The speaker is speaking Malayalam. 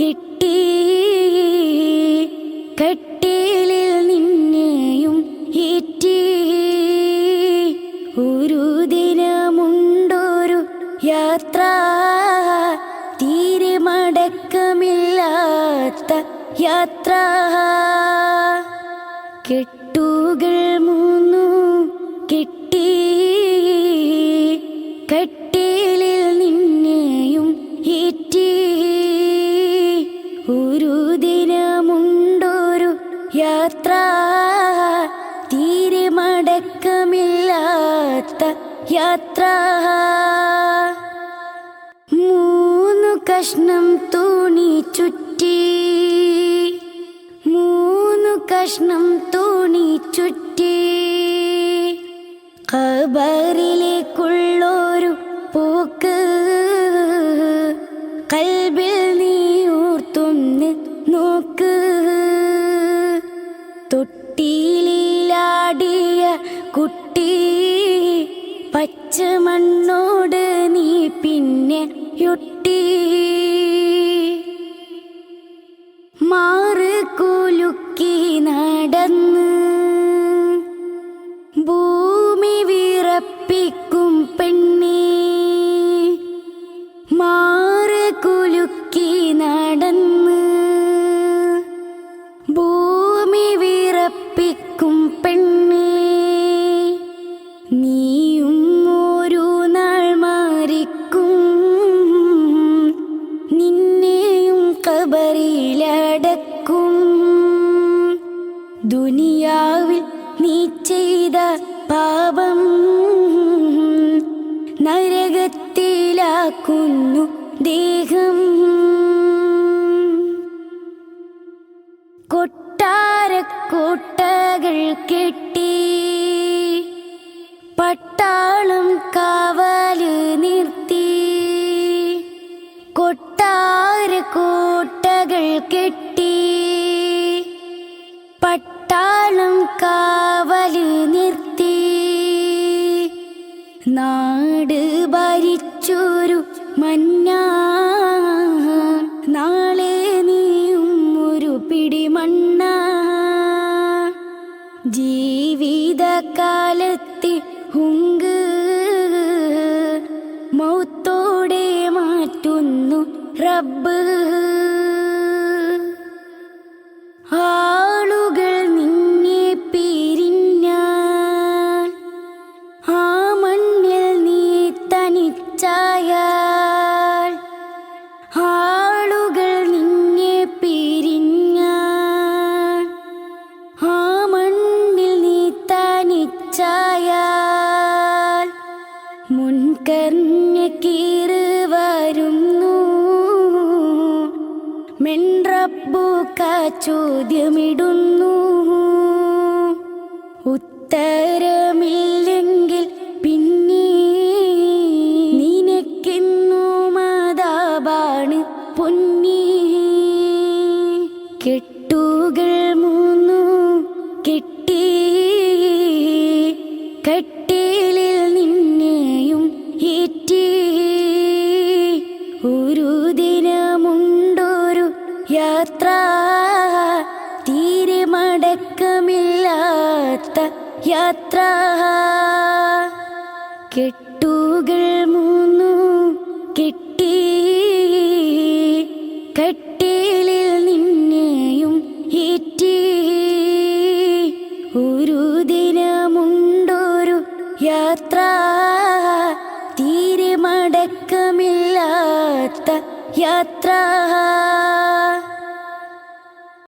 കിട്ടി കട്ടിലിൽ നിന്നെയും ഏറ്റി. ഒരു ദിനമുണ്ടൊരു യാത്ര തീരെ മടക്കമില്ലാത്ത യാത്ര. കെട്ടുകൾ മൂന്നു കെട്ടി കട്ടിലിൽ നിന്നെയും ഏറ്റി. ദിനമുണ്ടൊരു യാത്ര തീരെ മടക്കമില്ലാത്ത യാത്ര. മൂന്നു കഷ്ണം തുണി ചുറ്റി മൂന്നു കഷ്ണം തുണി ചുറ്റി ഖബറിലേക്കുള്ളൊരു തൊട്ടിയിലാടിയ കുട്ടി പച്ചമണ്ണോട് നീ പിന്നെ യൊട്ടി. നിന്നെയും കബറിലടക്കും ദുനിയാവിൽ നീ ചെയ്ത പാപം നരകത്തിലാക്കുന്നു ദേഹം. കൊട്ടാരക്കോട്ടകൾ കെട്ടി പട്ടാളം പട്ടാളം കാവൽ നിർത്തി. നാട് ഭരിച്ചൊരു മഞ്ഞ. നാളെ നീയും ഒരു പിടിമണ്ണ ജീവിതകാലത്തെ ഹുങ്ക്. മൗത്തോടെ മാറ്റുന്നു റബ്ബ്. മെൻറബുക്ക ചോദ്യമിടുന്നു ഉത്തരമില്ലെങ്കിൽ പിന്നെ നിനക്കെന്നു മാതാവാണ് പൊന്നി. കെട്ടുകൾ മൂന്നു കെട്ടി കെട്ടിലിൽ നിന്നെയും ഏറ്റി. യാത്ര തീരെ മടക്കമില്ലാത്ത യാത്ര. കെട്ടുകൾ മൂന്നു കെട്ടി കട്ടിലിൽ നിന്നെയും ഏറ്റി. ഒരു ദിനമുണ്ടൊരു യാത്ര തീരെ മടക്കമില്ലാത്ത യാത്ര.